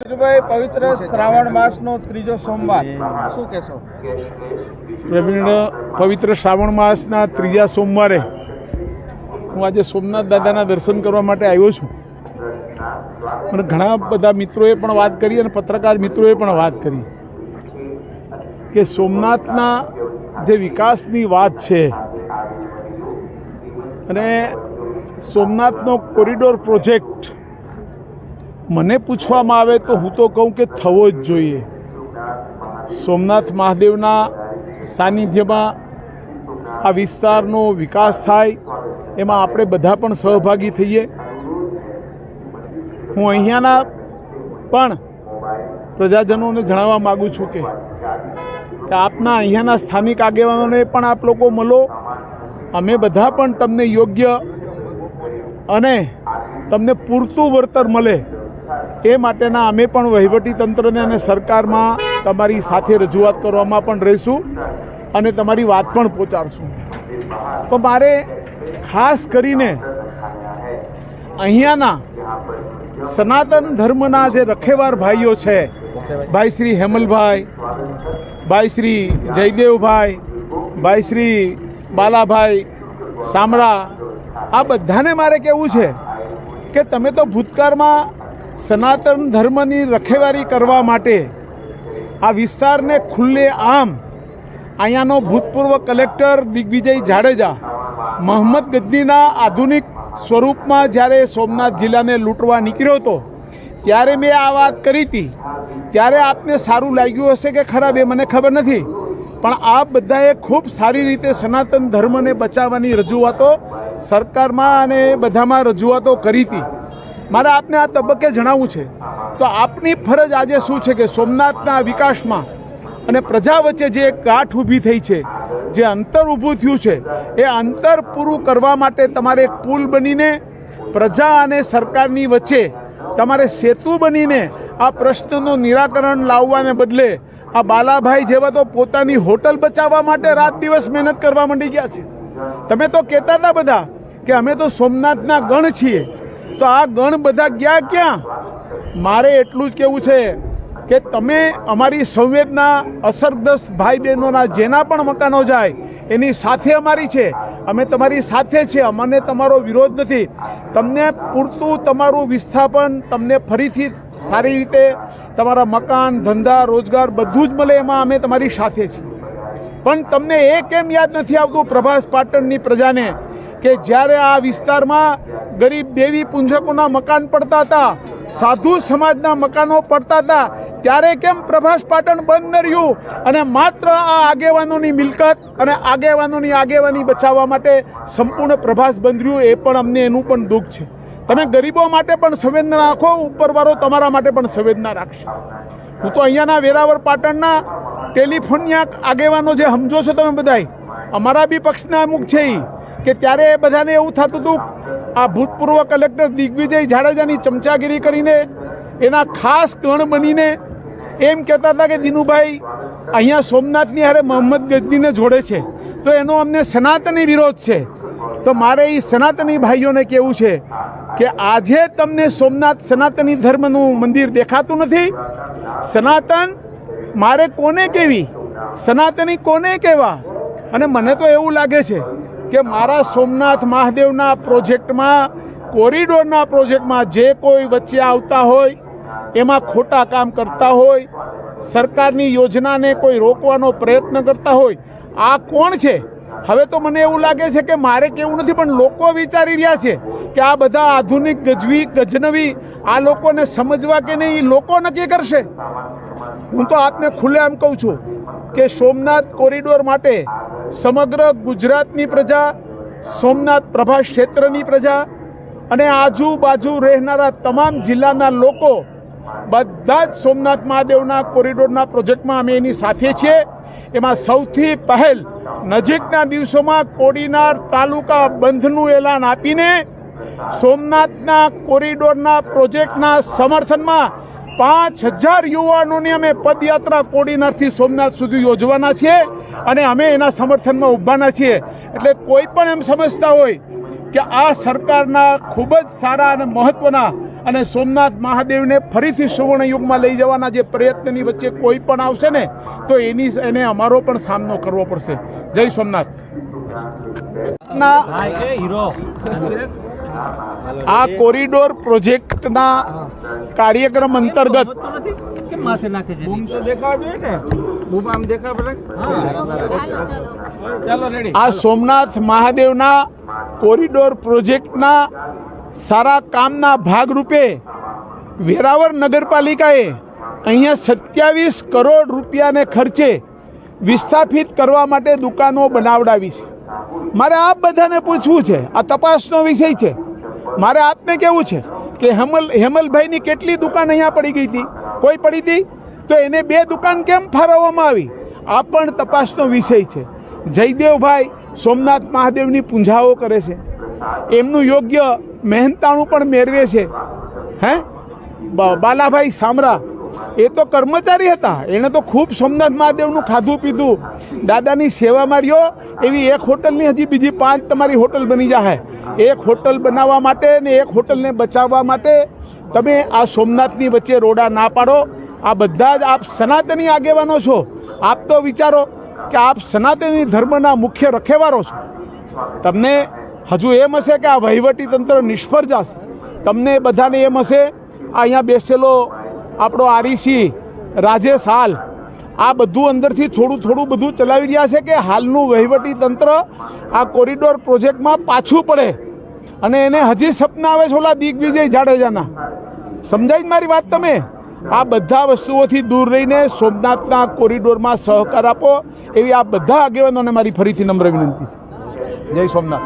શ્રાવણ માસનો ત્રીજો સોમવાર. શું પવિત્ર શ્રાવણ માસના ત્રીજા સોમવારે હું આજે સોમનાથ દાદાના દર્શન કરવા માટે આવ્યો છું. અને ઘણા બધા મિત્રોએ પણ વાત કરી અને પત્રકાર મિત્રોએ પણ વાત કરી કે સોમનાથના જે વિકાસની વાત છે અને સોમનાથનો કોરિડોર પ્રોજેક્ટ મને પૂછવામાં આવે તો હું તો કહું કે થવો જ જોઈએ. સોમનાથ મહાદેવના સાનિધ્યમાં આ વિસ્તારનો વિકાસ થાય, એમાં આપણે બધા પણ સહભાગી થઈએ. હું અહીંયાના પણ પ્રજાજનોને જણાવવા માગું છું કે આપના અહીંયાના સ્થાનિક આગેવાનોને પણ આપ લોકો મળો. અમે બધા પણ તમને યોગ્ય અને તમને પૂરતું વળતર મળે. એ માટેના અમે પણ વહીવટી તંત્રને અને સરકારમાં તમારી સાથે રજૂઆત કરવામાં પણ રહીશું અને તમારી વાત પણ પહોંચાડશું. તો મારે ખાસ કરીને અહીંયાના સનાતન ધર્મના જે રખેવાર ભાઈઓ છે, ભાઈ શ્રી હેમલભાઈ, ભાઈ શ્રી જયદેવભાઈ, ભાઈ શ્રી બાલાભાઈ સામરા, આ બધાને મારે કહેવું છે કે તમે તો ભૂતકાળમાં સનાતન ધર્મની રખેવારી કરવા માટે આ વિસ્તારને ખુલ્લે આમ અહીંયાનો ભૂતપૂર્વ કલેક્ટર દિગ્વિજય જાડેજા મોહમ્મદ ગજનીના આધુનિક સ્વરૂપમાં જ્યારે સોમનાથ જિલ્લાને લૂંટવા નીકળ્યો હતો, ત્યારે મેં આ વાત કરી હતી. ત્યારે આપને સારું લાગ્યું હશે કે ખરાબ એ મને ખબર નથી. પણ આ બધાએ ખૂબ સારી રીતે સનાતન ધર્મને બચાવવાની રજૂઆતો સરકારમાં અને બધામાં રજૂઆતો કરી હતી. મારે આપને આ તબક્કે જણાવવું છે. તો આપની ફરજ આજે શું છે કે સોમનાથના વિકાસમાં અને પ્રજા વચ્ચે જે ગાંઠ ઊભી થઈ છે, જે અંતર ઊભું થયું છે, એ અંતર પૂરું કરવા માટે તમારે પુલ બનીને પ્રજા અને સરકારની વચ્ચે તમારે સેતુ બનીને આ પ્રશ્નનું નિરાકરણ લાવવાને બદલે આ બાલાભાઈ જેવા તો પોતાની હોટલ બચાવવા માટે રાત દિવસ મહેનત કરવા માંડી ગયા છે. તમે તો કહેતા હતા બધા કે અમે તો સોમનાથના ગણ છીએ તો આ ગણ બધા ગયા ક્યાં? મારે એટલું જ કહેવું છે કે તમે અમારી સંવેદના અસરગ્રસ્ત ભાઈ બહેનોના જેના પણ મકાનો જાય, એની સાથે અમારી છે. અમે તમારી સાથે છે. અમને તમારો વિરોધ નથી. તમને પૂરતું તમારું વિસ્થાપન તમને ફરીથી સારી રીતે તમારા મકાન, ધંધા, રોજગાર બધું જ મળે એમાં અમે તમારી સાથે છીએ. પણ તમને એ કેમ યાદ નથી આવતું પ્રભાસ પાટણની પ્રજાને? કે જ્યારે આ વિસ્તારમાં ગરીબ દેવી પુંજકોના મકાન પડતા હતા, સાધુ સમાજના મકાનો પડતા હતા, ત્યારે કેમ પ્રભાસ પાટણ બંધ ન રહ્યું? અને માત્ર આ આગેવાનોની મિલકત અને આગેવાનોની આગેવાની બચાવવા માટે સંપૂર્ણ પ્રભાસ બંધ રહ્યું, એ પણ અમને એનું પણ દુઃખ છે. તમે ગરીબો માટે પણ સંવેદના રાખો, ઉપરવાળો તમારા માટે પણ સંવેદના રાખશે. હું તો અહીંયાના વેરાવર પાટણના ટેલિફોનના આગેવાનો જે સમજો છો તમે બધાય, અમારા બી પક્ષના અમુક છે ઈ. કે ત્યારે એ બધાને એવું થતું હતું, આ ભૂતપૂર્વ કલેક્ટર દિગ્વિજય જાડેજાની ચમચાગીરી કરીને એના ખાસ ગણ બનીને એમ કહેતા હતા કે, દિનુભાઈ, અહીંયા સોમનાથની હારે મોહમ્મદ ગજનીને જોડે છે. તો એનો અમને સનાતની વિરોધ છે. તો મારે એ સનાતની ભાઈઓને કહેવું છે કે આજે તમને સોમનાથ સનાતની ધર્મનું મંદિર દેખાતું નથી? સનાતન? મારે કોને કહેવી સનાતની કોને કહેવા અને મને તો એવું લાગે છે કે મારા સોમનાથ મહાદેવના પ્રોજેક્ટમાં, કોરિડોરના પ્રોજેક્ટમાં જે કોઈ વચ્ચે આવતા હોય, એમાં ખોટા કામ કરતા હોય, સરકારની યોજનાને કોઈ રોકવાનો પ્રયત્ન કરતા હોય, આ કોણ છે? હવે તો મને એવું લાગે છે કે મારે કેવું નથી, પણ લોકો વિચારી રહ્યા છે કે આ બધા આધુનિક ગજવી, ગજનવી, આ લોકોને સમજવા કે નહીં લોકો નક્કી કરશે. હું તો આપને ખુલ્લેઆમ કહું છું કે સોમનાથ કોરિડોર માટે સમગ્ર ગુજરાતની પ્રજા, સોમનાથ પ્રભા ક્ષેત્રની પ્રજા અને આજુબાજુ રહેનારા તમામ જિલ્લાના લોકો બધા જ સોમનાથ મહાદેવના કોરિડોરના પ્રોજેક્ટમાં અમે એની સાથે છીએ. એમાં સૌથી પહેલ નજીકના દિવસોમાં કોડીનાર તાલુકા બંધનું એલાન આપીને સોમનાથના કોરિડોરના પ્રોજેક્ટના સમર્થનમાં પાંચ હજાર યુવાનોની અમે પદયાત્રા કોડીનારથી સોમનાથ સુધી યોજવાના છીએ. અને અમે એના સમર્થનમાં ઊભાના છીએ એટલે કોઈ પણ એમ સમજતા હોય કે આ સરકારના ખૂબ જ સારા અને મહત્ત્વના અને સોમનાથ મહાદેવને ફરીથી સુવર્ણ યુગમાં લઈ જવાના જે પ્રયત્નની વચ્ચે કોઈ પણ આવશે ને તો એની એને અમારો પણ સામનો કરવો પડશે જય સોમનાથ આ કોરિડોર પ્રોજેક્ટના કાર્યક્રમ અંતર્ગત આ સોમનાથ મહાદેવના કોરિડોર પ્રોજેક્ટના સારા કામના ભાગરૂપે વેરાવળ નગરપાલિકાએ અહીંયા સત્યાવીસ કરોડ રૂપિયાને ખર્ચે વિસ્થાપિત કરવા માટે દુકાનો બનાવડાવી છે. મારે આપ બધાને પૂછવું છે આ તપાસનો વિષય છે. મારે આપને કેવું છે કે હેમલ હેમલભાઈની કેટલી દુકાન અહીંયા પડી ગઈ હતી? કોઈ પડી હતી? તો એને બે દુકાન કેમ ફાળવવામાં આવી? આ પણ તપાસનો વિષય છે. જયદેવભાઈ સોમનાથ મહાદેવની પૂંજાઓ કરે છે. એમનું યોગ્ય મહેનતાણું પણ મેળવે છે. હે? બાલાભાઈ સામરા, એ તો કર્મચારી હતા. એણે તો ખૂબ સોમનાથ મહાદેવનું ખાધું પીધું. દાદાની સેવામાં રહ્યો એવી એક હોટલની હજી બીજી પાંચ તમારી હોટલ બની જાય એક હોટલ બનાવવા માટે ને એક હોટલને બચાવવા માટે તમે આ સોમનાથની વચ્ચે રોડા ના પાડો. આ બધા જ આપ સનાતની આગેવાનો છો. આપ તો વિચારો કે આપ સનાતની ધર્મના મુખ્ય રખેવારો છો. તમને હજુ એમ હશે કે આ વહીવટી તંત્ર નિષ્ફળ જશે. તમને બધાને એમ હશે, આ અહીંયા બેસેલો આપણો આરઈસી રાજેશ હાલ, આ બધું અંદરથી થોડું થોડું બધું ચલાવી રહ્યા છે કે હાલનું વહીવટી તંત્ર આ કોરિડોર પ્રોજેક્ટમાં પાછું પડે. અને એને હજી સપના આવે છે ઓલા દિગ્વિજય જાડેજાના. સમજાય જ મારી વાત તમે? આ બધા વસ્તુઓથી દૂર રહીને સોમનાથના કોરિડોરમાં સહકાર આપો એવી આ બધા આગેવાનોને મારી ફરીથી નમ્ર વિનંતી છે. જય સોમનાથ.